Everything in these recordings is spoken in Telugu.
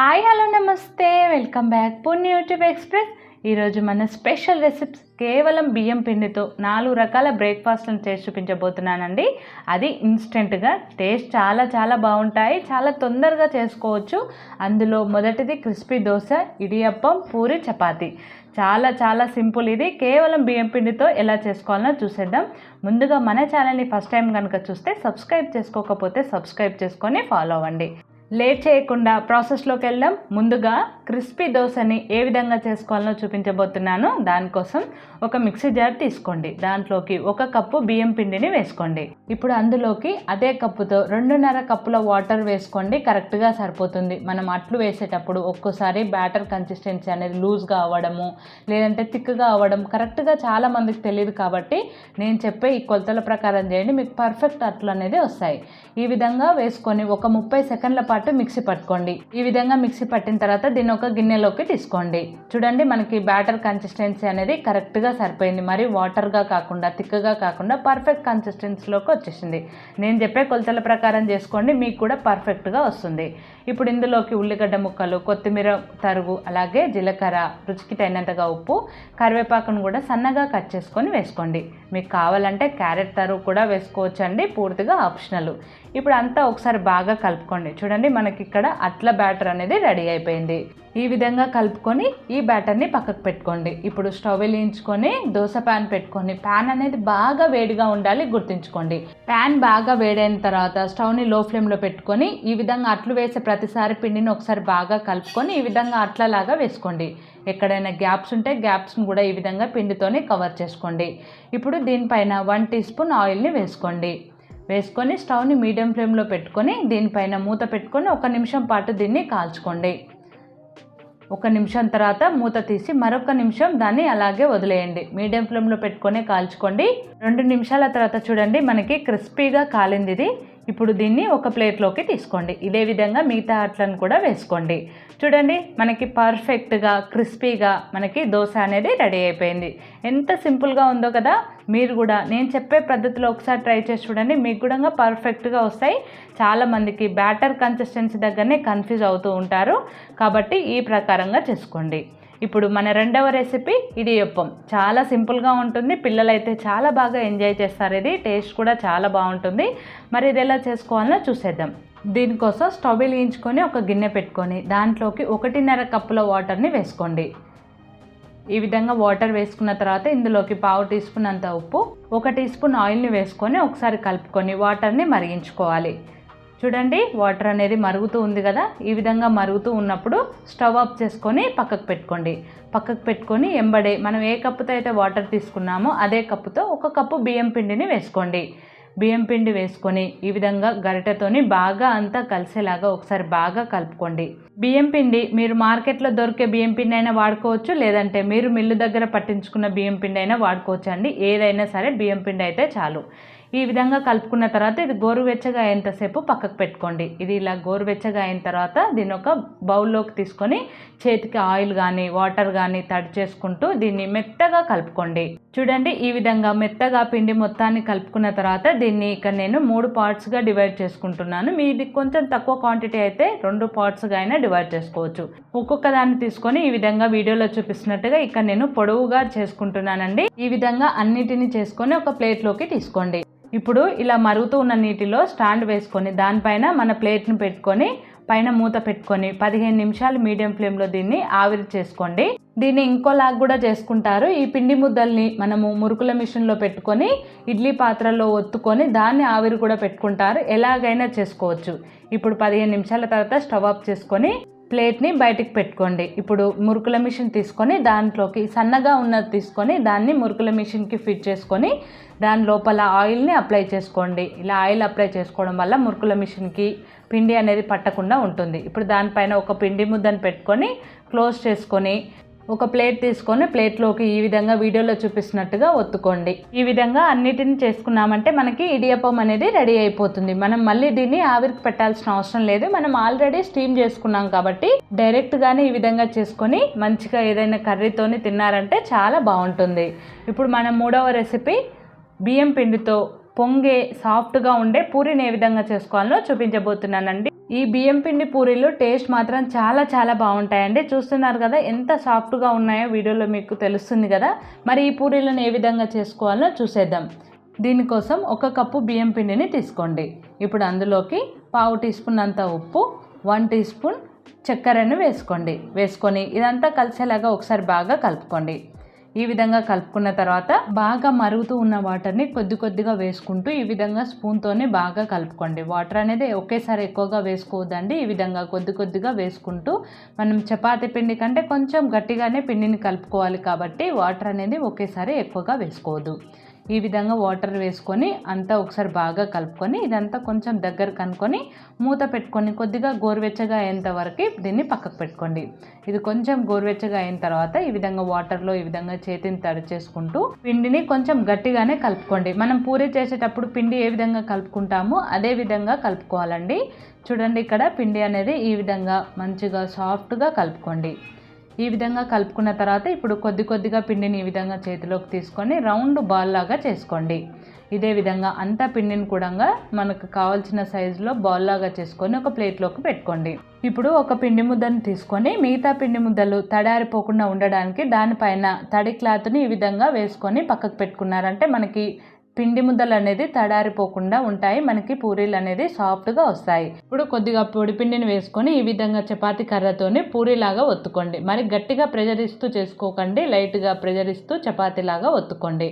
హాయ్ హలో నమస్తే. Welcome back Punya YouTube express. ఈరోజు మన స్పెషల్ రెసిపీస్ కేవలం బియ్యం పిండితో నాలుగు రకాల బ్రేక్ఫాస్ట్లను చేసి చూపించబోతున్నానండి. అది ఇన్స్టెంట్గా టేస్ట్ చాలా చాలా బాగుంటాయి. చాలా తొందరగా చేసుకోవచ్చు. అందులో మొదటిది క్రిస్పీ దోశ ఇడియప్పం పూరి చపాతి. చాలా చాలా సింపుల్ ఇది. కేవలం బియ్యం పిండితో ఎలా చేసుకోవాలో చూసేద్దాం. ముందుగా మన ఛానల్ని ఫస్ట్ టైం కనుక చూస్తే సబ్స్క్రైబ్ చేసుకోకపోతే సబ్స్క్రైబ్ చేసుకొని ఫాలో అవ్వండి. లేట్ చేయకుండా ప్రాసెస్లోకి వెళ్దాం. ముందుగా క్రిస్పీ దోశని ఏ విధంగా చేసుకోవాలో చూపించబోతున్నాను. దానికోసం ఒక మిక్సీ జార్ తీసుకోండి. దాంట్లోకి ఒక కప్పు బియ్యం పిండిని వేసుకోండి. ఇప్పుడు అందులోకి అదే కప్పుతో రెండున్నర కప్పుల వాటర్ వేసుకోండి. కరెక్ట్గా సరిపోతుంది. మనం అట్లు వేసేటప్పుడు ఒక్కోసారి బ్యాటర్ కన్సిస్టెన్సీ అనేది లూజ్గా అవ్వడము లేదంటే థిక్గా అవ్వడం కరెక్ట్గా చాలా మందికి తెలియదు కాబట్టి నేను చెప్పే ఈ కొలతల ప్రకారం చేయండి. మీకు పర్ఫెక్ట్ అట్లు అనేది వస్తాయి. ఈ విధంగా వేసుకొని ఒక ముప్పై సెకండ్ల పాటు మిక్సీ పట్టుకోండి. ఈ విధంగా మిక్సీ పట్టిన తర్వాత దీన్ని ఒక గిన్నెలోకి తీసుకోండి. చూడండి మనకి బ్యాటర్ కన్సిస్టెన్సీ అనేది కరెక్ట్గా సరిపోయింది. మరి వాటర్గా కాకుండా థిక్గా కాకుండా పర్ఫెక్ట్ కన్సిస్టెన్సీలోకి వచ్చేసింది. నేను చెప్పే కొలతల ప్రకారం చేసుకోండి మీకు కూడా పర్ఫెక్ట్గా వస్తుంది. ఇప్పుడు ఇందులోకి ఉల్లిగడ్డ ముక్కలు కొత్తిమీర తరుగు అలాగే జీలకర్ర రుచికి తగినంతగా ఉప్పు కరివేపాకును కూడా సన్నగా కట్ చేసుకొని వేసుకోండి. మీకు కావాలంటే క్యారెట్ తరుగు కూడా వేసుకోవచ్చు అండి పూర్తిగా ఆప్షనల్. ఇప్పుడు అంతా ఒకసారి బాగా కలుపుకోండి. చూడండి మనకి ఇక్కడ అట్ల బ్యాటర్ అనేది రెడీ అయిపోయింది. ఈ విధంగా కలుపుకొని ఈ బ్యాటర్ని పక్కకు పెట్టుకోండి. ఇప్పుడు స్టవ్ వెలిగించుకొని దోశ ప్యాన్ పెట్టుకొని ప్యాన్ అనేది బాగా వేడిగా ఉండాలి గుర్తుంచుకోండి. ప్యాన్ బాగా వేడైన తర్వాత స్టవ్ని లో ఫ్లేమ్లో పెట్టుకొని ఈ విధంగా అట్లు వేసే ప్రతిసారి పిండిని ఒకసారి బాగా కలుపుకొని ఈ విధంగా అట్లలాగా వేసుకోండి. ఎక్కడైనా గ్యాప్స్ ఉంటే గ్యాప్స్ని కూడా ఈ విధంగా పిండితోనే కవర్ చేసుకోండి. ఇప్పుడు దీనిపైన వన్ టీ స్పూన్ ఆయిల్ని వేసుకోండి. వేసుకొని స్టవ్ని మీడియం ఫ్లేమ్లో పెట్టుకొని దీనిపైన మూత పెట్టుకొని ఒక నిమిషం పాటు దీన్ని కాల్చుకోండి. ఒక నిమిషం తర్వాత మూత తీసి మరొక నిమిషం దాన్ని అలాగే వదిలేయండి. మీడియం ఫ్లేమ్లో పెట్టుకొని కాల్చుకోండి. రెండు నిమిషాల తర్వాత చూడండి మనకి క్రిస్పీగా కాలింది ఇది. ఇప్పుడు దీన్ని ఒక ప్లేట్లోకి తీసుకోండి. ఇదే విధంగా మిగతా అట్లను కూడా వేసుకోండి. చూడండి మనకి పర్ఫెక్ట్గా క్రిస్పీగా మనకి దోశ అనేది రెడీ అయిపోయింది. ఎంత సింపుల్గా ఉందో కదా? మీరు కూడా నేను చెప్పే పద్ధతిలో ఒకసారి ట్రై చేసి చూడండి. మీకు కూడా పర్ఫెక్ట్గా వస్తాయి. చాలామందికి బ్యాటర్ కన్సిస్టెన్సీ దగ్గరనే కన్ఫ్యూజ్ అవుతూ ఉంటారు. కాబట్టి ఈ ప్రకారంగా చేసుకోండి. ఇప్పుడు మన రెండవ రెసిపీ ఇడియప్పం చాలా సింపుల్గా ఉంటుంది. పిల్లలైతే చాలా బాగా ఎంజాయ్ చేస్తారు ఇది. టేస్ట్ కూడా చాలా బాగుంటుంది. మరి ఇది ఎలా చేసుకోవాలో చూసేద్దాం. దీనికోసం స్టవ్ వెలిగించుకొని ఒక గిన్నె పెట్టుకొని దాంట్లోకి ఒకటిన్నర కప్పుల వాటర్ని వేసుకోండి. ఈ విధంగా వాటర్ వేసుకున్న తర్వాత ఇందులోకి పావు టీ స్పూన్ అంత ఉప్పు ఒక టీ స్పూన్ ఆయిల్ని వేసుకొని ఒకసారి కలుపుకొని వాటర్ని మరిగించుకోవాలి. చూడండి వాటర్ అనేది మరుగుతూ ఉంది కదా ఈ విధంగా మరుగుతూ ఉన్నప్పుడు స్టవ్ ఆఫ్ చేసుకొని పక్కకు పెట్టుకోండి. పక్కకు పెట్టుకొని ఎంబడే మనం ఏ కప్పుతో అయితే వాటర్ తీసుకున్నామో అదే కప్పుతో ఒక కప్పు బియ్యం పిండిని వేసుకోండి. బియ్యం పిండి వేసుకొని ఈ విధంగా గరిటెతోని బాగా అంతా కలిసేలాగా ఒకసారి బాగా కలుపుకోండి. బియ్యం పిండి మీరు మార్కెట్లో దొరికే బియ్యం పిండి అయినా వాడుకోవచ్చు లేదంటే మీరు మిల్లు దగ్గర పట్టించుకున్న బియ్యం పిండి అయినా వాడుకోవచ్చు అండి ఏదైనా సరే బియ్యం పిండి అయితే చాలు. ఈ విధంగా కలుపుకున్న తర్వాత ఇది గోరువెచ్చగా అయ్యేంతసేపు పక్కకు పెట్టుకోండి. ఇది ఇలా గోరువెచ్చగా అయిన తర్వాత దీన్ని ఒక బౌల్లోకి తీసుకొని చేతికి ఆయిల్ కానీ వాటర్ కానీ తడి చేసుకుంటూ దీన్ని మెత్తగా కలుపుకోండి. చూడండి ఈ విధంగా మెత్తగా పిండి మొత్తాన్ని కలుపుకున్న తర్వాత దీన్ని ఇక్కడ నేను మూడు పార్ట్స్గా డివైడ్ చేసుకుంటున్నాను. మీది కొంచెం తక్కువ క్వాంటిటీ అయితే రెండు పార్ట్స్గా అయినా డివైడ్ చేసుకోవచ్చు. ఒక్కొక్క దాన్ని తీసుకొని ఈ విధంగా వీడియోలో చూపిస్తున్నట్టుగా ఇక్కడ నేను పొడవుగా చేసుకుంటున్నానండి. ఈ విధంగా అన్నిటిని చేసుకొని ఒక ప్లేట్లోకి తీసుకోండి. ఇప్పుడు ఇలా మరుగుతూ ఉన్న నీటిలో స్టాండ్ వేసుకొని దానిపైన మన ప్లేట్ను పెట్టుకొని పైన మూత పెట్టుకొని పదిహేను నిమిషాలు మీడియం ఫ్లేమ్లో దీన్ని ఆవిరి చేసుకోండి. దీన్ని ఇంకోలాగా కూడా చేసుకుంటారు. ఈ పిండి ముద్దల్ని మనము మురుకుల మిషన్లో పెట్టుకొని ఇడ్లీ పాత్రలో ఒత్తుకొని దాన్ని ఆవిరి కూడా పెట్టుకుంటారు. ఎలాగైనా చేసుకోవచ్చు. ఇప్పుడు పదిహేను నిమిషాల తర్వాత స్టవ్ ఆఫ్ చేసుకొని ప్లేట్ని బయటికి పెట్టుకోండి. ఇప్పుడు మురుకుల మిషన్ తీసుకొని దాంట్లోకి సన్నగా ఉన్నది తీసుకొని దాన్ని మురుకుల మిషన్కి ఫిట్ చేసుకొని దాని లోపల ఆయిల్ని అప్లై చేసుకోండి. ఇలా ఆయిల్ అప్లై చేసుకోవడం వల్ల మురుకుల మిషన్కి పిండి అనేది పట్టకుండా ఉంటుంది. ఇప్పుడు దానిపైన ఒక పిండి ముద్దను పెట్టుకొని క్లోజ్ చేసుకొని ఒక ప్లేట్ తీసుకొని ప్లేట్లోకి ఈ విధంగా వీడియోలో చూపిస్తున్నట్టుగా ఒత్తుకోండి. ఈ విధంగా అన్నిటిని చేసుకున్నామంటే మనకి ఇడియప్పం అనేది రెడీ అయిపోతుంది. మనం మళ్ళీ దీన్ని ఆవిరికి పెట్టాల్సిన అవసరం లేదు. మనం ఆల్రెడీ స్టీమ్ చేసుకున్నాం కాబట్టి డైరెక్ట్గానే ఈ విధంగా చేసుకొని మంచిగా ఏదైనా కర్రీతోని తిన్నారంటే చాలా బాగుంటుంది. ఇప్పుడు మనం మూడవ రెసిపీ బియ్యం పిండితో పొంగే సాఫ్ట్గా ఉండే పూరిని ఏ విధంగా చేసుకోవాలో చూపించబోతున్నానండి. ఈ బియ్యం పిండి పూరీలు టేస్ట్ మాత్రం చాలా చాలా బాగుంటాయండి. చూస్తున్నారు కదా ఎంత సాఫ్ట్గా ఉన్నాయో వీడియోలో మీకు తెలుస్తుంది కదా. మరి ఈ పూరీలను ఏ విధంగా చేసుకోవాలో చూసేద్దాం. దీనికోసం ఒక కప్పు బియ్యం పిండిని తీసుకోండి. ఇప్పుడు అందులోకి పావు టీ స్పూన్ అంత ఉప్పు వన్ టీ స్పూన్ చక్కెరను వేసుకోండి. వేసుకొని ఇదంతా కలిసేలాగా ఒకసారి బాగా కలుపుకోండి. ఈ విధంగా కలుపుకున్న తర్వాత బాగా మరుగుతూ ఉన్న వాటర్ని కొద్ది కొద్దిగా వేసుకుంటూ ఈ విధంగా స్పూన్తోనే బాగా కలుపుకోండి. వాటర్ అనేది ఒకేసారి ఎక్కువగా వేసుకోవద్దండి. ఈ విధంగా కొద్ది కొద్దిగా వేసుకుంటూ మనం చపాతీ పిండి కంటే కొంచెం గట్టిగానే పిండిని కలుపుకోవాలి కాబట్టి వాటర్ అనేది ఒకేసారి ఎక్కువగా వేసుకోవద్దు. ఈ విధంగా వాటర్ వేసుకొని అంతా ఒకసారి బాగా కలుపుకొని ఇదంతా కొంచెం దగ్గర కనుక్కొని మూత పెట్టుకొని కొద్దిగా గోరువెచ్చగా అయ్యేంత వరకు దీన్ని పక్కకు పెట్టుకోండి. ఇది కొంచెం గోరువెచ్చగా అయిన తర్వాత ఈ విధంగా వాటర్లో ఈ విధంగా చేతిని తడి చేసుకుంటూ పిండిని కొంచెం గట్టిగానే కలుపుకోండి. మనం పూరి చేసేటప్పుడు పిండి ఏ విధంగా కలుపుకుంటామో అదే విధంగా కలుపుకోవాలండి. చూడండి ఇక్కడ పిండి అనేది ఈ విధంగా మంచిగా సాఫ్ట్గా కలుపుకోండి. ఈ విధంగా కలుపుకున్న తర్వాత ఇప్పుడు కొద్ది కొద్దిగా పిండిని ఈ విధంగా చేతిలోకి తీసుకొని రౌండ్ బాల్ లాగా చేసుకోండి. ఇదే విధంగా అంతా పిండిని కూడా మనకు కావాల్సిన సైజులో బాల్ లాగా చేసుకొని ఒక ప్లేట్లోకి పెట్టుకోండి. ఇప్పుడు ఒక పిండి ముద్దను తీసుకొని మిగతా పిండి ముద్దలు తడారిపోకుండా ఉండడానికి దానిపైన తడి క్లాత్ని ఈ విధంగా వేసుకొని పక్కకు పెట్టుకున్నారంటే మనకి పిండి ముద్దలు అనేది తడారిపోకుండా ఉంటాయి. మనకి పూరీలు అనేది సాఫ్ట్గా వస్తాయి. ఇప్పుడు కొద్దిగా పొడి పిండిని వేసుకొని ఈ విధంగా చపాతి కర్రతోని పూరీలాగా ఒత్తుకోండి. మరి గట్టిగా ప్రెజర్ ఇస్తూ చేసుకోకండి. లైట్గా ప్రెజర్ ఇస్తూ చపాతీలాగా ఒత్తుకోండి.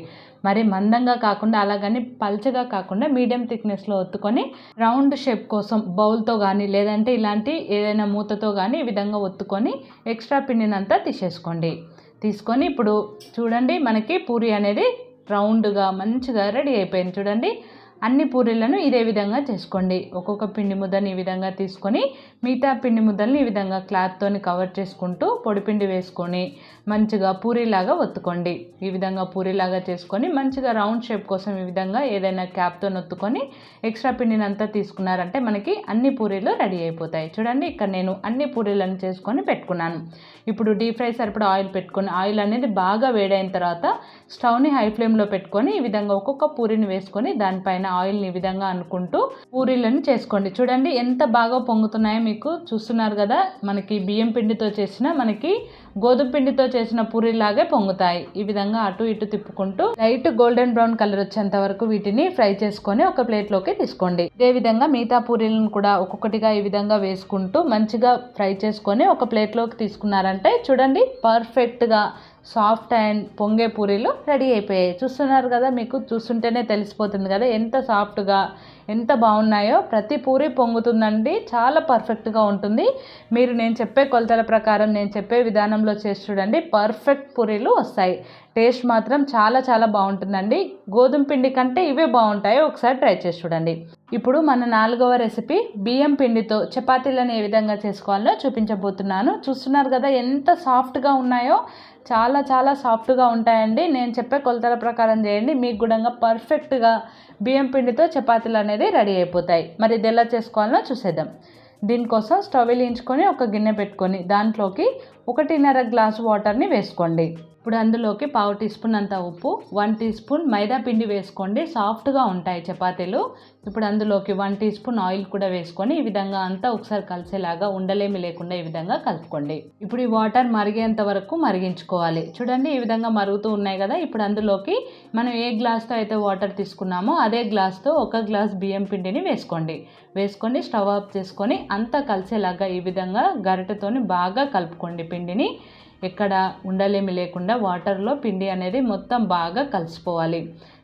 మరి మందంగా కాకుండా అలాగని పల్చగా కాకుండా మీడియం థిక్నెస్లో ఒత్తుకొని రౌండ్ షేప్ కోసం బౌల్తో కానీ లేదంటే ఇలాంటి ఏదైనా మూతతో కానీ ఈ విధంగా ఒత్తుకొని ఎక్స్ట్రా పిండినంతా తీసేసుకోండి. తీసుకొని ఇప్పుడు చూడండి మనకి పూరి అనేది రౌండ్గా మంచిగా రెడీ అయిపోయింది చూడండి. అన్ని పూరీలను ఇదే విధంగా చేసుకోండి. ఒక్కొక్క పిండి ముద్దని ఈ విధంగా తీసుకొని మిగతా పిండి ముద్దల్ని ఈ విధంగా క్లాత్తోని కవర్ చేసుకుంటూ పొడిపిండి వేసుకొని మంచిగా పూరీలాగా ఒత్తుకోండి. ఈ విధంగా పూరీలాగా చేసుకొని మంచిగా రౌండ్ షేప్ కోసం ఈ విధంగా ఏదైనా క్యాప్తో నొత్తుకొని ఎక్స్ట్రా పిండిని అంతా తీసుకున్నారంటే మనకి అన్ని పూరీలు రెడీ అయిపోతాయి. చూడండి ఇక్కడ నేను అన్ని పూరీలను చేసుకొని పెట్టుకున్నాను. ఇప్పుడు డీప్ ఫ్రై సరిపడా ఆయిల్ పెట్టుకొని ఆయిల్ అనేది బాగా వేడైన తర్వాత స్టవ్ని హై ఫ్లేమ్లో పెట్టుకొని ఈ విధంగా ఒక్కొక్క పూరిని వేసుకొని దానిపైన ఆయిల్ని ఈ విధంగా అనుకుంటూ పూరీలను చేసుకోండి. చూడండి ఎంత బాగా పొంగుతున్నాయో మీకు చూస్తున్నారు కదా. మనకి బియ్యం పిండితో చేసిన మనకి గోధుమ పిండితో చేసిన పూరీలాగే పొంగుతాయి. ఈ విధంగా అటు ఇటు తిప్పుకుంటూ లైట్ గోల్డెన్ బ్రౌన్ కలర్ వచ్చేంత వరకు వీటిని ఫ్రై చేసుకొని ఒక ప్లేట్లోకి తీసుకోండి. ఇదే విధంగా మిగతా పూరీలను కూడా ఒక్కొక్కటిగా ఈ విధంగా వేసుకుంటూ మంచిగా ఫ్రై చేసుకొని ఒక ప్లేట్లోకి తీసుకున్నారంటే చూడండి పర్ఫెక్ట్గా సాఫ్ట్ అండ్ పొంగే పూరీలు రెడీ అయిపోయాయి. చూస్తున్నారు కదా మీకు చూస్తుంటేనే తెలిసిపోతుంది కదా ఎంత సాఫ్ట్గా ఎంత బాగున్నాయో ప్రతి పూరి పొంగుతుందండి. చాలా పర్ఫెక్ట్గా ఉంటుంది. మీరు నేను చెప్పే కొలతల ప్రకారం నేను చెప్పే విధానంలో చేసి చూడండి. పర్ఫెక్ట్ పూరీలు వస్తాయి. టేస్ట్ మాత్రం చాలా చాలా బాగుంటుందండి. గోధుమ పిండి కంటే ఇవే బాగుంటాయి ఒకసారి ట్రై చేసి చూడండి. ఇప్పుడు మన నాలుగవ రెసిపీ బియ్యం పిండితో చపాతీలను ఏ విధంగా చేసుకోవాలో చూపించబోతున్నాను. చూస్తున్నారు కదా ఎంత సాఫ్ట్గా ఉన్నాయో? చాలా చాలా సాఫ్ట్గా ఉంటాయండి. నేను చెప్పే కొలతల ప్రకారం చేయండి. మీకు కూడా పర్ఫెక్ట్గా బియ్యం పిండితో చపాతీలు అనేది రెడీ అయిపోతాయి. మరి ఇది ఎలా చేసుకోవాలో చూసేద్దాం. దీనికోసం స్టవ్ వెలిగించుకొని ఒక గిన్నె పెట్టుకొని దాంట్లోకి ఒకటిన్నర గ్లాసు వాటర్ని వేసుకోండి. ఇప్పుడు అందులోకి పావు టీ స్పూన్ అంత ఉప్పు వన్ టీ స్పూన్ మైదా పిండి వేసుకోండి. సాఫ్ట్గా ఉంటాయి చపాతీలు. ఇప్పుడు అందులోకి వన్ టీ స్పూన్ ఆయిల్ కూడా వేసుకొని ఈ విధంగా అంతా ఒకసారి కలిసేలాగా ఉండలేమి లేకుండా ఈ విధంగా కలుపుకోండి. ఇప్పుడు ఈ వాటర్ మరిగేంత వరకు మరిగించుకోవాలి. చూడండి ఈ విధంగా మరుగుతూ ఉన్నాయి కదా. ఇప్పుడు అందులోకి మనం ఏ గ్లాస్తో అయితే వాటర్ తీసుకున్నామో అదే గ్లాస్తో ఒక గ్లాస్ బియ్యం పిండిని వేసుకోండి. వేసుకొని స్టవ్ ఆఫ్ చేసుకొని అంతా కలిసేలాగా ఈ విధంగా గరిటెతోని బాగా కలుపుకోండి పిండిని. ఎక్కడ ఉండలేమి లేకుండా వాటర్లో పిండి అనేది మొత్తం బాగా కలిసిపోవాలి.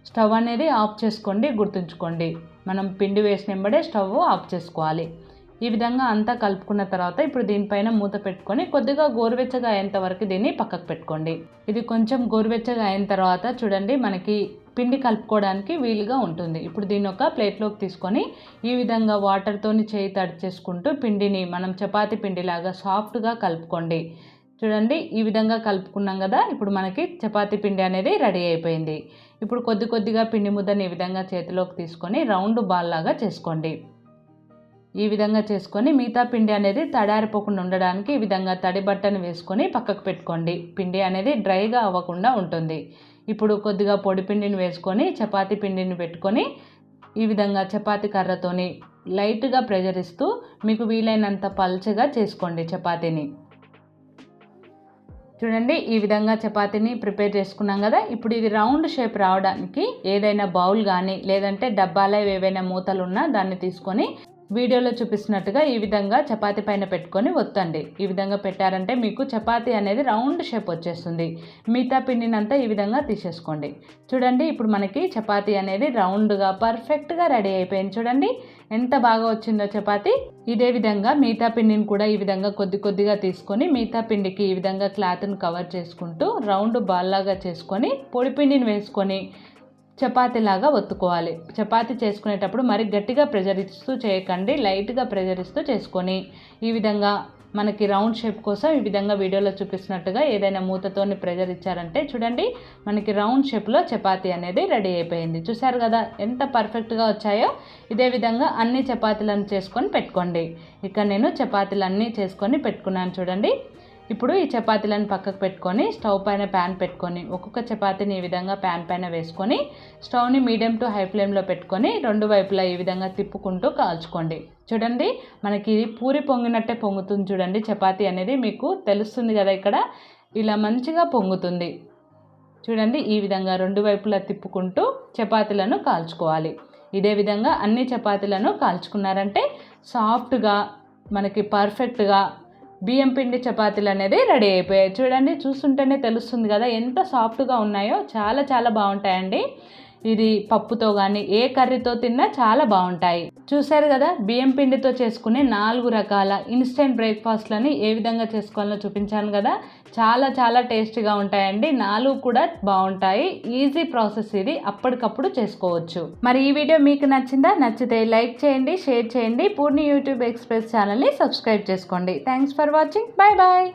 స్టవ్ అనేది ఆఫ్ చేసుకోండి గుర్తుంచుకోండి. మనం పిండి వేసిన వెంబడే స్టవ్ ఆఫ్ చేసుకోవాలి. ఈ విధంగా అంతా కలుపుకున్న తర్వాత ఇప్పుడు దీనిపైన మూత పెట్టుకొని కొద్దిగా గోరువెచ్చగా అయ్యేంత వరకు దీన్ని పక్కకు పెట్టుకోండి. ఇది కొంచెం గోరువెచ్చగా అయిన తర్వాత చూడండి మనకి పిండి కలుపుకోవడానికి వీలుగా ఉంటుంది. ఇప్పుడు దీన్ని ఒక ప్లేట్లోకి తీసుకొని ఈ విధంగా వాటర్తోని చేయి తడి చేసుకుంటూ పిండిని మనం చపాతి పిండిలాగా సాఫ్ట్గా కలుపుకోండి. చూడండి ఈ విధంగా కలుపుకున్నాం కదా ఇప్పుడు మనకి చపాతి పిండి అనేది రెడీ అయిపోయింది. ఇప్పుడు కొద్ది కొద్దిగా పిండి ముద్దని ఈ విధంగా చేతిలోకి తీసుకొని రౌండ్ బాల్ లాగా చేసుకోండి. ఈ విధంగా చేసుకొని మిగతా పిండి అనేది తడారిపోకుండా ఉండడానికి ఈ విధంగా తడి బట్టను వేసుకొని పక్కకు పెట్టుకోండి. పిండి అనేది డ్రైగా అవ్వకుండా ఉంటుంది. ఇప్పుడు కొద్దిగా పొడి పిండిని వేసుకొని చపాతి పిండిని పెట్టుకొని ఈ విధంగా చపాతి కర్రతోని లైట్గా ప్రెజర్ ఇస్తూ మీకు వీలైనంత పల్చగా చేసుకోండి చపాతీని. చూడండి ఈ విధంగా చపాతీని ప్రిపేర్ చేసుకున్నాం కదా. ఇప్పుడు ఇది రౌండ్ షేప్ రావడానికి ఏదైనా బౌల్ కానీ లేదంటే డబ్బాలో ఏవైనా మూతలు ఉన్నా దాన్ని తీసుకొని వీడియోలో చూపిస్తున్నట్టుగా ఈ విధంగా చపాతీ పైన పెట్టుకొని ఒత్తండి. ఈ విధంగా పెట్టారంటే మీకు చపాతీ అనేది రౌండ్ షేప్ వచ్చేస్తుంది. మిగతా పిండినంతా ఈ విధంగా తీసేసుకోండి. చూడండి ఇప్పుడు మనకి చపాతీ అనేది రౌండ్గా పర్ఫెక్ట్గా రెడీ అయిపోయింది. చూడండి ఎంత బాగా వచ్చిందో చపాతీ. ఇదే విధంగా మిగతా పిండిని కూడా ఈ విధంగా కొద్ది కొద్దిగా తీసుకొని మిగతా పిండికి ఈ విధంగా క్లాత్ని కవర్ చేసుకుంటూ రౌండ్ బాల్లాగా చేసుకొని పొడి పిండిని వేసుకొని చపాతీలాగా ఒత్తుకోవాలి. చపాతీ చేసుకునేటప్పుడు మరి గట్టిగా ప్రెజర్ ఇస్తూ చేయకండి. లైట్గా ప్రెజర్ ఇస్తూ చేసుకొని ఈ విధంగా మనకి రౌండ్ షేప్ కోసం ఈ విధంగా వీడియోలో చూపిస్తున్నట్టుగా ఏదైనా మూతతోని ప్రెజర్ ఇచ్చారంటే చూడండి మనకి రౌండ్ షేప్లో చపాతీ అనేది రెడీ అయిపోయింది. చూసారు కదా ఎంత పర్ఫెక్ట్గా వచ్చాయో? ఇదే విధంగా అన్ని చపాతీలను చేసుకొని పెట్టుకోండి. ఇక్కడ నేను చపాతీలు అన్నీ చేసుకొని పెట్టుకున్నాను చూడండి. ఇప్పుడు ఈ చపాతీలను పక్కకు పెట్టుకొని స్టవ్ పైన ప్యాన్ పెట్టుకొని ఒక్కొక్క చపాతీని ఈ విధంగా ప్యాన్ పైన వేసుకొని స్టవ్ని మీడియం టు హై ఫ్లేమ్లో పెట్టుకొని రెండు వైపులా ఈ విధంగా తిప్పుకుంటూ కాల్చుకోండి. చూడండి మనకి పూరి పొంగినట్టే పొంగుతుంది చూడండి. చపాతీ అనేది మీకు తెలుస్తుంది కదా ఇక్కడ. ఇలా మంచిగా పొంగుతుంది. చూడండి ఈ విధంగా రెండు వైపులా తిప్పుకుంటూ చపాతీలను కాల్చుకోవాలి. ఇదే విధంగా అన్ని చపాతీలను కాల్చుకున్నారంటే సాఫ్ట్గా మనకి పర్ఫెక్ట్గా బియ్యం పిండి చపాతీలు అనేది రెడీ అయిపోయాయి. చూడండి చూస్తుంటేనే తెలుస్తుంది కదా ఎంత సాఫ్ట్గా ఉన్నాయో. చాలా చాలా బాగుంటాయండి. ఇది పప్పుతో కానీ ఏ కర్రీతో తిన్నా చాలా బాగుంటాయి. చూశారు కదా బియ్యం పిండితో చేసుకునే నాలుగు రకాల ఇన్స్టెంట్ బ్రేక్ఫాస్ట్లని ఏ విధంగా చేసుకోవాలో చూపించాను కదా. చాలా చాలా టేస్టీగా ఉంటాయండి. నాలుగు కూడా బాగుంటాయి. ఈజీ ప్రాసెస్ ఇది. అప్పటికప్పుడు చేసుకోవచ్చు. మరి ఈ వీడియో మీకు నచ్చిందా? నచ్చితే లైక్ చేయండి షేర్ చేయండి. పూర్ణి యూట్యూబ్ ఎక్స్ప్రెస్ ఛానల్ని సబ్స్క్రైబ్ చేసుకోండి. Thanks for watching bye bye